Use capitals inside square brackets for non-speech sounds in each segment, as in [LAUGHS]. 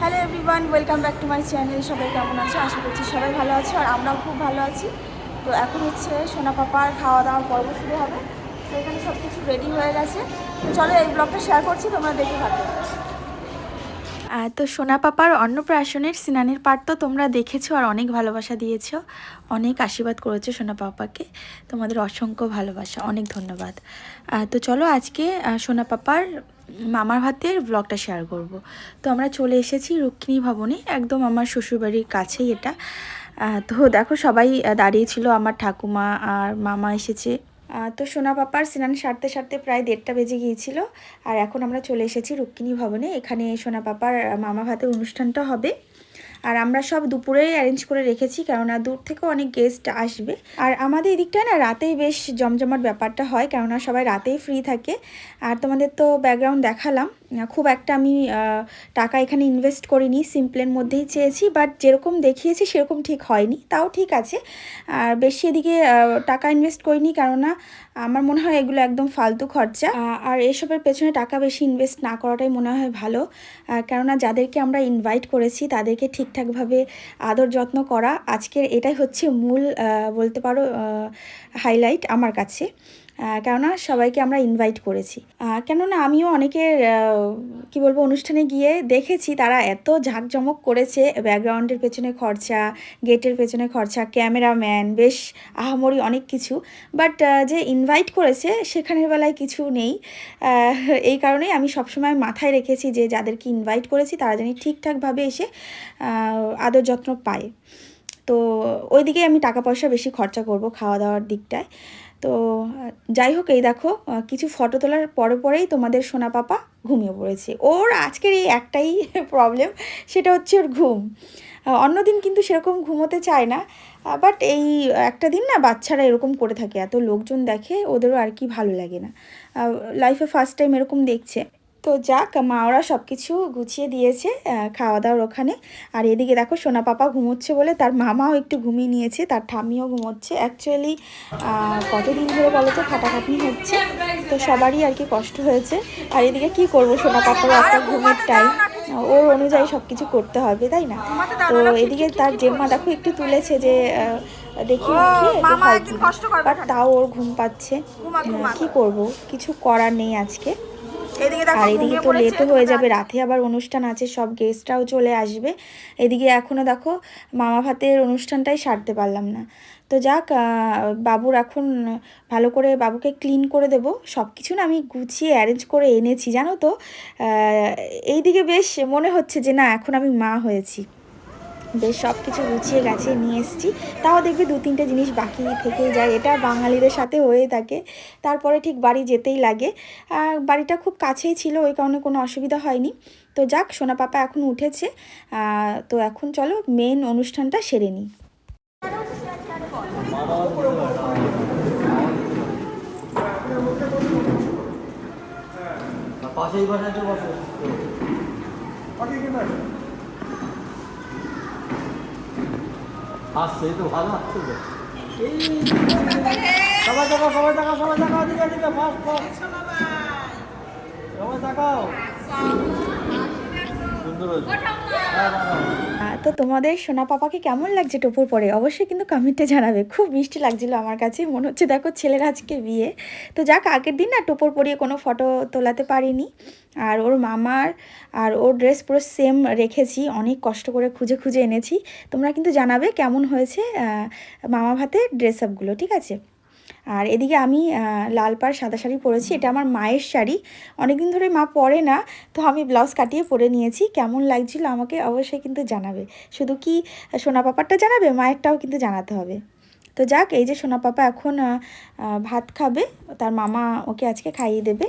Hello everyone, welcome back to my channel. সবাই কেমন আছে? আশা করছি সবাই ভালো আছে আর আমরাও খুব ভালো আছি। তো এখন হচ্ছে সোনা পাপার খাওয়া দাওয়ার পর্ব শুরু হবে। তো এখানে সব কিছু রেডি হয়ে গেছে। তো চলো এই ব্লগটা শেয়ার করছি, তোমরা দেখে থাকো। তো সোনা পাপার অন্নপ্রাশনের স্নানের পার্ট তো তোমরা দেখেছ আর অনেক ভালোবাসা দিয়েছ। অনেক আশীর্বাদ করেছ সোনা পাপাকে। তোমাদের অসংখ্য ভালোবাসা। অনেক ধন্যবাদ। তো চলো আজকে সোনা পাপার মামার ভাতের ব্লগটা শেয়ার করব। তো আমরা চলে এসেছি রুক্মিণী ভবনে একদম আমার শ্বশুরবাড়ির কাছেই এটা। তো দেখো সবাই আহ, দাঁড়িয়ে ছিল। আমার ঠাকুমা আর মামা এসেছে। তো সোনা পাপার স্নান সারতে সারতে প্রায় দেড়টা বেজে গিয়েছিল। আর এখন আমরা চলে এসেছি রুক্মিণী ভবনে। এখানে সোনা পাপার মামা ভাতের অনুষ্ঠানটা হবে। আর আমরা সব দুপুরেই অ্যারেঞ্জ করে রেখেছি, কেননা দূর থেকেও অনেক গেস্ট আসবে। আর আমাদের এদিকটায় না রাতেই বেশ জমজমাট ব্যাপারটা হয়, কেননা সবাই রাতেই ফ্রি থাকে। আর তোমাদের তো ব্যাকগ্রাউন্ড দেখালাম, খুব একটা আমি টাকা এখানে ইনভেস্ট করিনি সিম্পলের মধ্যেই চেয়েছি বাট যেরকম দেখিয়েছি সেরকম ঠিক হয়নি, তাও ঠিক আছে। আর বেশি এদিকে টাকা ইনভেস্ট করিনি, কেননা আমার মনে হয় এগুলো একদম ফালতু খরচা। আর এসবের পেছনে টাকা বেশি ইনভেস্ট না করাটাই মনে হয় ভালো। কেননা যাদেরকে আমরা ইনভাইট করেছি, তাদেরকে ঠিকঠাকভাবে আদর যত্ন করা আজকের এটাই হচ্ছে মূল বলতে পারো হাইলাইট আমার কাছে। কেননা সবাইকে আমরা ইনভাইট করেছি। কেননা আমিও অনেকের কি বলব, অনুষ্ঠানে গিয়ে দেখেছি তারা এত ঝাঁকজমক করেছে, ব্যাকগ্রাউন্ডের পেছনে খরচা, গেটের পেছনে খরচা, ক্যামেরাম্যান, বেশ আহামরি অনেক কিছু। বাট যে ইনভাইট করেছে সেখানের বেলায় কিছু নেই। এই কারণেই আমি সবসময় মাথায় রেখেছি যে যাদেরকে ইনভাইট করেছি তারা জানি ঠিকঠাকভাবে এসে আদর যত্ন পায়। তো ওইদিকে আমি টাকা পয়সা বেশি খরচা করব খাওয়া দাওয়ার দিকটায়। তো, যাই হোক, এই দেখো কিছু ফটো তোলার পরে পরেই তোমাদের সোনা পাপা ঘুমিয়ে পড়েছে। ওর আজকের এই একটাই [LAUGHS] প্রবলেম সেটা হচ্ছে ওর ঘুম। অন্যদিন কিন্তু সেরকম ঘুমোতে চায় না বাট এই একটা দিন না বাচ্চারা এরকম করে থাকে, এত লোকজন দেখে ওদেরও আর কি ভালো লাগে না। লাইফে ফার্স্ট টাইম এরকম দেখছে। তো যাক মা ওরা সব কিছু গুছিয়ে দিয়েছে খাওয়া দাওয়ার ওখানে। আর এদিকে দেখো সোনা পাপা ঘুমোচ্ছে বলে তার মামাও একটু ঘুমিয়ে নিয়েছে তার ঠাম্মিও ঘুমোচ্ছে। অ্যাকচুয়ালি কতদিন ধরে বলো তো খাটাখাটনি হচ্ছে। তো সবারই আর কি কষ্ট হয়েছে। আর এদিকে কি করব সোনা পাপারও একটা ঘুমের টাইম ওর অনুযায়ী সব কিছু করতে হবে তাই না? তো এদিকে তার জেম্মা দেখো একটু তুলেছে যে দেখি বাট তাও ওর ঘুম পাচ্ছে। কি করব? কিছু করার নেই আজকে। আর এদিকে তো লেটও হয়ে যাবে রাতে আবার অনুষ্ঠান আছে সব গেস্টরাও চলে আসবে। এদিকে এখনও দেখো মামা ভাতের অনুষ্ঠানটাই সারতে পারলাম না। তো যাক বাবুর এখন ভালো করে বাবুকে ক্লিন করে দেব। সব কিছু না আমি গুছিয়ে অ্যারেঞ্জ করে এনেছি জানো তো? এইদিকে বেশ মনে হচ্ছে যে না এখন আমি মা হয়েছি। বেশ সব কিছু গুছিয়ে গেছে নিয়ে এসেছি। তাও দেখবে দু তিনটে জিনিস বাকি থেকেই যায়। এটা বাঙালিদের সাথে হয়ে থাকে। তারপরে ঠিক বাড়ি যেতেই লাগে। বাড়িটা খুব কাছেই ছিল ওই কারণে কোনো অসুবিধা হয়নি। তো যাক সোনা পাপা এখন উঠেছে। তো এখন চলো মেন অনুষ্ঠানটা সেরে নিই। পাশেই বাসায় তো বসো। আসছে তো ভালো আসছে তো। সবাই দেখো সবাই দেখো সবাই দেখো দিকে দিকে ফার্স্ট ফাস্ট সবাই দেখো সুন্দর হয়েছে। হ্যাঁ তো তোমাদের সোনা পাপাকে কেমন লাগছে টোপর পরে? অবশ্যই কিন্তু কমেন্টে জানাবে। খুব মিষ্টি লাগছিল আমার কাছে। মনে হচ্ছে, দেখো, ছেলের আজকে বিয়ে। তো যাক, আগের দিন না টোপর পরিয়ে কোনো ফটো তোলাতে পারিনি। আর ওর মামার আর ওর ড্রেস পুরো সেম রেখেছি। অনেক কষ্ট করে খুঁজে খুঁজে এনেছি। তোমরা কিন্তু জানাবে কেমন হয়েছে মামা ভাতের ড্রেস আপগুলো ঠিক আছে? আর এদিকে আমি লাল পাড় সাদা শাড়ি পরেছি। এটা আমার মায়ের শাড়ি। অনেকদিন ধরে মা পরে না, তো আমি ব্লাউজ কাটিয়ে পরে নিয়েছি। কেমন লাগছিল আমাকে অবশ্যই কিন্তু জানাবে। শুধু কি সোনা পাপারটা জানাবে? মায়েরটাও কিন্তু জানাতে হবে। তো যাক, এই যে সোনা পাপা এখন ভাত খাবে। তার মামা ওকে আজকে খাইয়ে দেবে।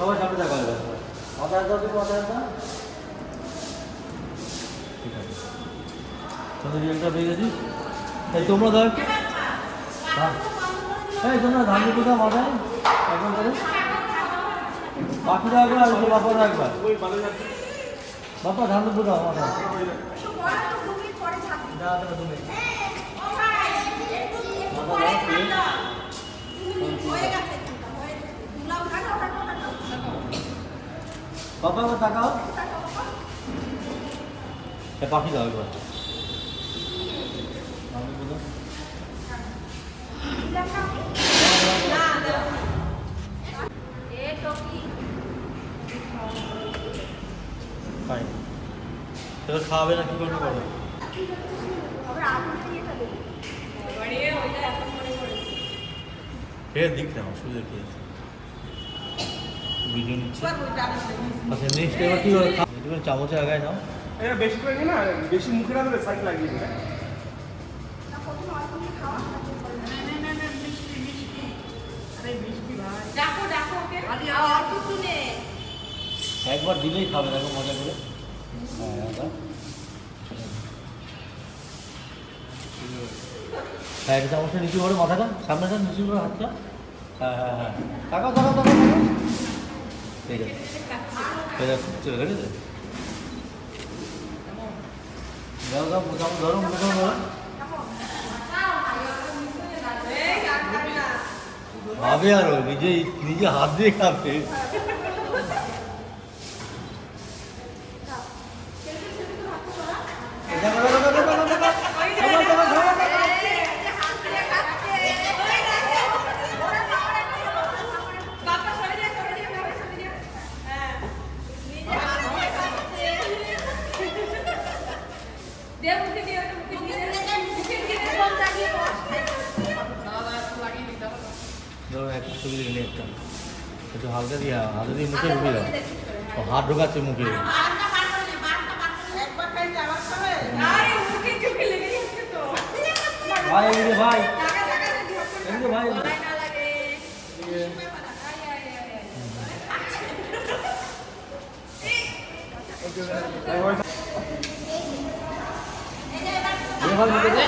সবাই সামনে দেখা হবে মাথায় দাও তুমি মাথায় দাও ঠিক আছে। তোদের গেছিস? এই তোমরা দাও হ্যাঁ এই তোমরা ধান মাথায় একবার করে। বাকিটা একবার আর বাপারা একবার। বাবা ধান দুপুর দাও মাথা তো বড় তুমি বাবা, তাকাও। পাখি দাও তোর খাওয়াবে না কি করবে করবে খেয়ে দিক না, অসুবিধা কি আছে? ভিডিও নিচ্ছে আচ্ছা নেক্সট এবার কি একটু চামচে আগায় নাও। এটা বেশি করে না বেশি মুখে রাখলে সাইড লাগিয়ে দিবে। একবার দিলেই খাবে দেখো মজা করে। হ্যাঁ হ্যাঁ দাও। হ্যাঁ একটা চামচটা নিচু করে মাথাটা। সামনেটা নিচু করে হাতটা। হ্যাঁ হ্যাঁ হ্যাঁ। তাকাও তাকাও তাকাও। ঠিক আছে এটা চলে গেছে ভাবে আরও নিজে নিজে হাত দিয়ে দেখো, দেখো, দেখো, দেখো, দেখো, দেখো। দেখো, দেখো, দেখো, দেখো। ধরো একটা ছবি দিলে একটা একটু হালকা দিয়ে হাতে দিয়ে মুখে ঢুকে দাও ঢোকাচ্ছে মুখে ভাই এদিকে ভাই এদিকে ভাই এদিকে। এ ভাই, মুখে দে।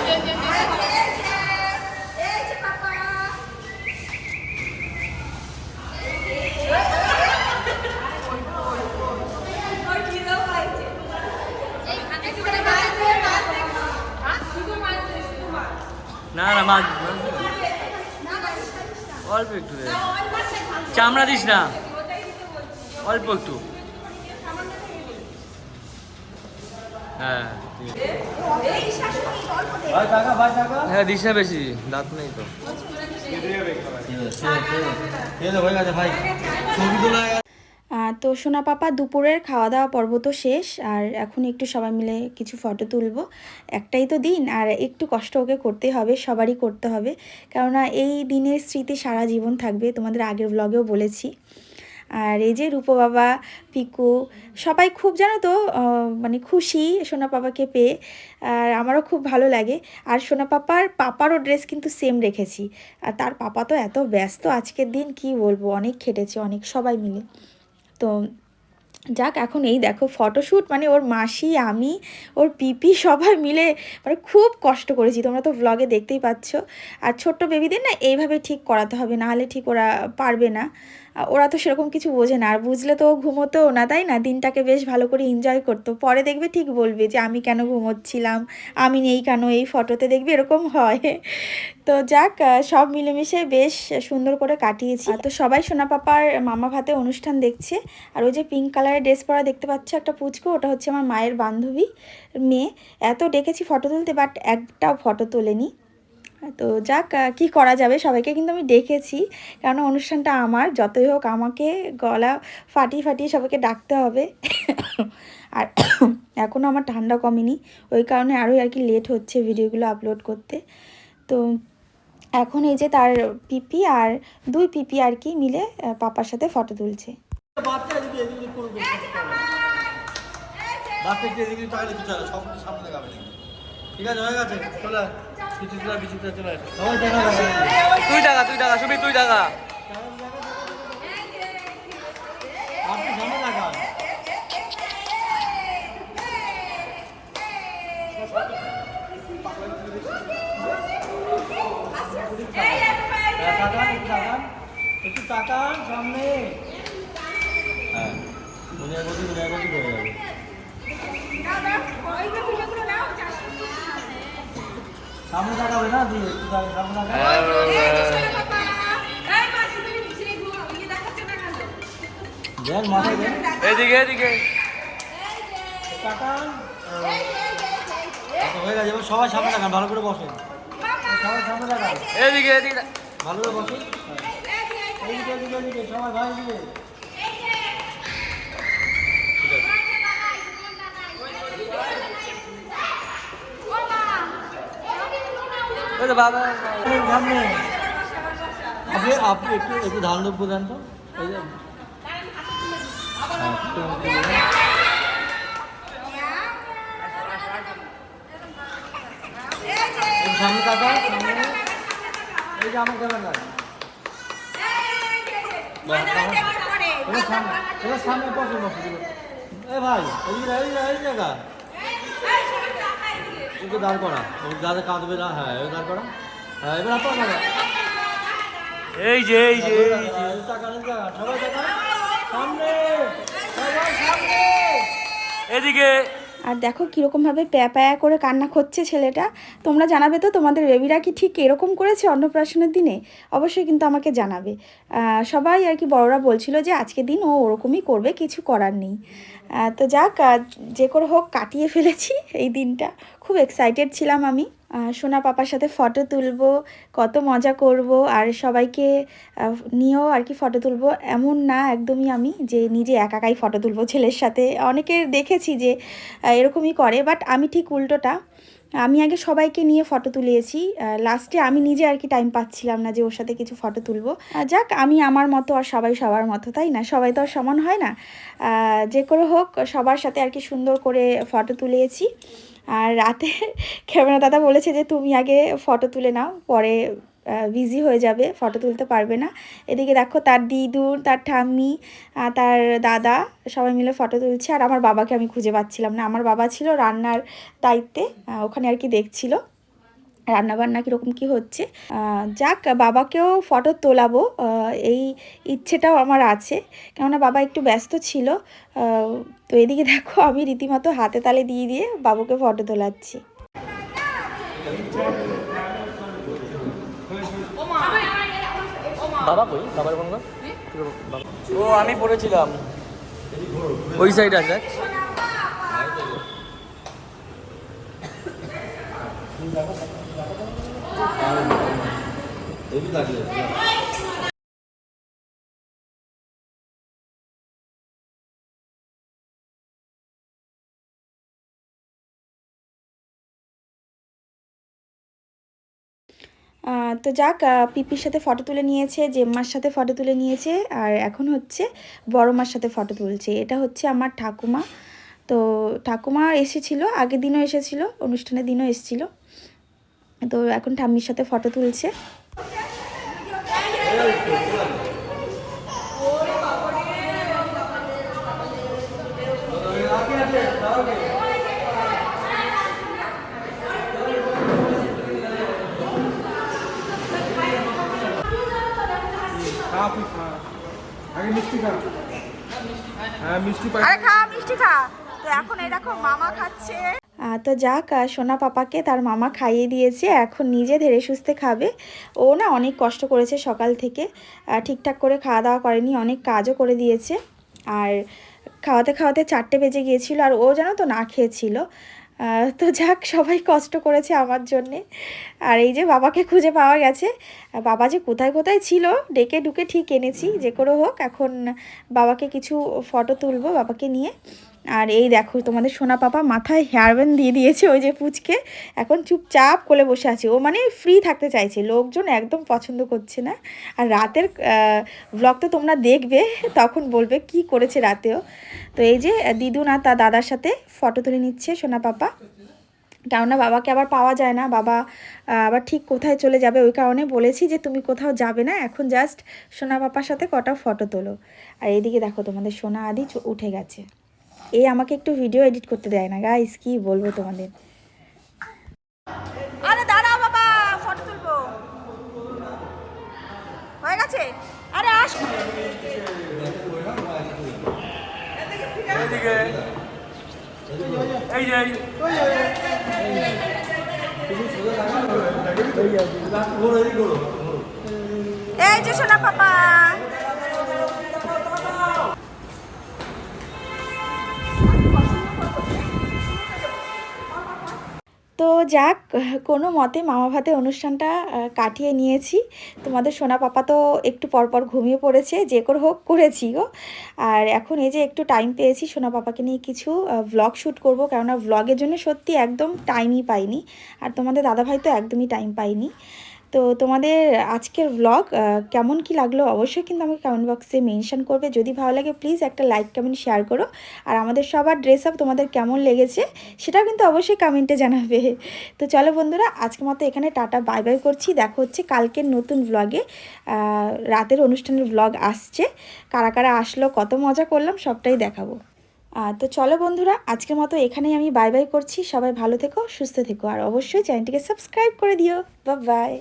না না মাছ অল্প একটু চামড়া দিস না। অল্প একটু। হ্যাঁ হ্যাঁ দিস না বেশি। দাঁত নেই তো। হয়ে গেছে, ভাই। ছবি তোলা তো সোনা পাপা, দুপুরের খাওয়া দাওয়া পর্ব তো শেষ, আর এখন একটু সবাই মিলে কিছু ফটো তুলব। একটাই তো দিন, আর একটু কষ্ট ওকে করতে হবে, সবারই করতে হবে। কেননা এই দিনের স্মৃতি সারা জীবন থাকবে, তোমাদের আগের ব্লগেও বলেছি। আর এই যে রূপো বাবা, পিকু, সবাই খুব জানো তো মানে খুশি সোনা পাপাকে পেয়ে, আর আমারও খুব ভালো লাগে। আর সোনা পাপার পাপারও ড্রেস কিন্তু সেম রেখেছি। আর তার পাপা তো এত ব্যস্ত আজকের দিন, কি বলব, অনেক খেটেছে, অনেক সবাই মিলে। তো যাক, এখন এই দেখো ফটোশ্যুট মানে ওর মাসি, আমি, ওর পিপি সবাই মিলে মানে খুব কষ্ট করেছি। তোমরা তো ব্লগে দেখতেই পাচ্ছ। আর ছোট্ট বেবিদের না এইভাবে ঠিক করাতে হবে, নাহলে ঠিক ওরা পারবে না। ওরা তো সেরকম কিছু বোঝে না। আর বুঝলে তো ঘুমোতেও না, তাই না? দিনটাকে বেশ ভালো করে এনজয় করতো। পরে দেখবে ঠিক বলবে যে, আমি কেন ঘুমোচ্ছিলাম? আমি নেই কেন? এই ফটোতে দেখবে এরকম হয়। [LAUGHS] তো যাক সব মিলেমিশে বেশ সুন্দর করে কাটিয়েছি। তো সবাই সোনা পাপার মামা ভাতে অনুষ্ঠান দেখছে। আর ওই যে পিঙ্ক কালারের ড্রেস পরা দেখতে পাচ্ছ একটা পুচকো, ওটা হচ্ছে আমার মায়ের বান্ধবী মেয়ে। এত ডেকেছি ফটো তুলতে বাট একটাও ফটো তোলেনি। তো যাক কি করা যাবে? সবাইকে কিন্তু আমি ডেকেছি। কারণ অনুষ্ঠানটা আমার যতই হোক আমাকে গলা ফাটিয়ে ফাটিয়ে সবাইকে ডাকতে হবে। [COUGHS] আর [COUGHS] এখনও আমার ঠান্ডা কমেনি। ওই কারণে আরোই আর কি লেট হচ্ছে ভিডিওগুলো আপলোড করতে। তো এখন এই যে তার পিপি আর দুই পিপি আর কি মিলে পাপার সাথে ফটো তুলছে। বাচ্চা ঠিক আছে হয়ে গেছে। চলে। বিচিত্রা চলে তুই টাকা তুই টাকা সুবি তুই টাকা। হ্যাঁ, একটু তাকান। সামনে। হ্যাঁ। হয়ে যাবে। সামনে তাকাবে না? দিয়ে সামনে তাকাবে। মাথায় দেন। এদিকে এদিকে। তাকান আচ্ছা, হয়ে গেছে এবার সবাই সামনে তাকান ভালো করে বসেন। সবাই সামনে তাকান। এদিকে এদিকে। ভালো করে বসেন। এইদিকে এদিকে এদিকে সবাই ভাই এদিকে ওই তো বাবা সামনে, সামনে আপনি আপনি একটু একটু ধান দ্রব্য দেন তো। এই যে। সামনে তাকা সামনে। এই যে আমার ক্যামেরা সামনে এ ভাই এই এই জায়গা। একটু দাঁড় করা। ও যাতে কাঁদবে না হ্যাঁ এবার দাঁড় করা। হ্যাঁ এবার আপনার দাঁড়া এই যে এই যে সবাই সামনে সবাই সামনে। এদিকে। আর দেখো কীরকমভাবে প্যা প্যায়া করে কান্না করছে ছেলেটা। তোমরা জানাবে তো তোমাদের বেবিরা কি ঠিক এরকম করেছে অন্নপ্রাশনের দিনে? অবশ্যই কিন্তু আমাকে জানাবে। সবাই আর কি বড়রা বলছিল যে আজকের দিন ও ওরকমই করবে কিছু করার নেই। তো যাক যে করে হোক কাটিয়ে ফেলেছি এই দিনটা। খুব এক্সাইটেড ছিলাম আমি। সোনা পাপার সাথে ফটো তুলবো, কত মজা করব, আর সবাইকে নিয়েও আর কি ফটো তুলবো। এমন না একদমই আমি যে নিজে একাকাই ফটো তুলবো ছেলের সাথে। অনেকের দেখেছি যে এরকমই করে বাট আমি ঠিক উল্টোটা। আমি আগে সবাইকে নিয়ে ফটো তুলিয়েছি। লাস্টে আমি নিজে আর কি টাইম পাচ্ছিলাম না যে ওর সাথে কিছু ফটো তুলবো। যাক, আমি আমার মতো আর সবাই সবার মতো, তাই না? সবাই তো আর সমান হয় না। যে করে হোক, সবার সাথে আর কি সুন্দর করে ফটো তুলিয়েছি। আর রাতে [LAUGHS] ক্যামেরা দাদা বলেছে যে তুমি আগে ফটো তুলে নাও, পরে বিজি হয়ে যাবে ফটো তুলতে পারবে না। এদিকে দেখো তার দিদুর তার ঠাম্মি তার দাদা, সবাই মিলে ফটো তুলছে। আর আমার বাবাকে আমি খুঁজে পাচ্ছিলাম না। আমার বাবা ছিল রান্নার দায়িত্বে ওখানে আর কি দেখছিল। রান্না বান্না কীরকম কী হচ্ছে? যাক বাবাকেও ফটো তোলাবো এই ইচ্ছেটাও আমার আছে। কেননা বাবা একটু ব্যস্ত ছিল তো এদিকে দেখো আমি রীতিমতো হাতে তালে দিয়ে দিয়ে বাবুকে ফটো তোলাচ্ছি। বাবা কই? বাবার কোন ও আমি পড়েছিলাম। ওই সাইড আছে। তো যাক পিপির সাথে ফটো তুলে নিয়েছে, জেম্মার সাথে ফটো তুলে নিয়েছে, আর এখন হচ্ছে বড় মার সাথে ফটো তুলছে। এটা হচ্ছে আমার ঠাকুমা। তো ঠাকুমা এসেছিল, আগের দিনও এসেছিল, অনুষ্ঠানের দিনও এসেছিল। তো এখন ঠাম্মির সাথে ফটো তুলছে। মিষ্টি খা। তো এখন এই দেখো মামা খাচ্ছে। তো যাক সোনা পাপাকে তার মামা খাইয়ে দিয়েছে, এখন নিজে ধেরে সুস্থে খাবে। ও না অনেক কষ্ট করেছে সকাল থেকে ঠিকঠাক করে খাওয়া দাওয়া করেনি, অনেক কাজও করে দিয়েছে। আর খাওয়াতে খাওয়াতে চারটে বেজে গিয়েছিল, আর ও যেন তো না খেয়েছিল। তো যাক, সবাই কষ্ট করেছে আমার জন্যে। আর এই যে বাবাকে খুঁজে পাওয়া গেছে, বাবা যে কোথায় কোথায় ছিল, ডেকে ডুকে ঠিক এনেছি, যে করে হোক, এখন বাবাকে কিছু ফটো তুলবো বাবাকে নিয়ে। আর এই দেখো তোমাদের সোনা পাপা মাথায় হেয়ার ব্যান্ড দিয়ে দিয়েছে ওই যে পুচকে। এখন চুপচাপ কোলে বসে আছে। ও মানে ফ্রি থাকতে চাইছে। লোকজন একদম পছন্দ করছে না। আর রাতের ব্লগ তো তোমরা দেখবে, তখন বলবে কি করেছে রাতেও। তো এই যে দিদুন আর তার দাদার সাথে ফটো তুলে নিচ্ছে সোনা পাপা। কেননা বাবাকে আবার পাওয়া যায় না। বাবা আবার ঠিক কোথায় চলে যাবে ওই কারণে বলেছি যে তুমি কোথাও যাবে না। এখন জাস্ট সোনা পাপার সাথে কটা ফটো তোলো। আর এইদিকে দেখো তোমাদের সোনা আদি উঠে গেছে। এই আমাকে একটু ভিডিও এডিট করতে দেয় না গাইস কি বলব তোমাদের? আরে দাঁড়াও বাবা ফটো তুলবো। হয়ে গেছে? আরে আস এই যে। এই যে সোনা পাপা। তো যাক, কোনো মতে মামা ভাতে অনুষ্ঠানটা কাটিয়ে নিয়েছি। তোমাদের সোনা পাপা তো একটু পরপর ঘুমিয়ে পড়েছে, যে করে হোক করেছি গো। আর এখন এই যে একটু টাইম পেয়েছি, সোনা পাপাকে নিয়ে কিছু ভ্লগ শ্যুট করব, কেননা ভ্লগের জন্য সত্যি একদম টাইমই পাইনি। আর তোমাদের দাদাভাই তো একদমই টাইম পাইনি। তো তোমাদের আজকের ভ্লগ কেমন কি লাগল অবশ্যই কিন্তু আমাকে কমেন্ট বক্সে মেনশন করবে। যদি ভালো লাগে প্লিজ একটা লাইক কমেন্ট শেয়ার করো। আর আমাদের সবার ড্রেস আপ তোমাদের কেমন লেগেছে, সেটাও কিন্তু অবশ্যই কমেন্টে জানাবে। তো চলো বন্ধুরা আজকে মতো এখানে টাটা বাই বাই করছি। দেখো হচ্ছে কালকের নতুন ব্লগে রাতের অনুষ্ঠানের ভ্লগ আসছে। কারা কারা আসলো, কত মজা করলাম, সবটাই দেখাবো। তো চলো বন্ধুরা, আজকের মতো এখানেই আমি বাই বাই করছি। সবাই ভালো থেকো, সুস্থ থেকো। আর অবশ্যই চ্যানেলটিকে সাবস্ক্রাইব করে দিও। Bye bye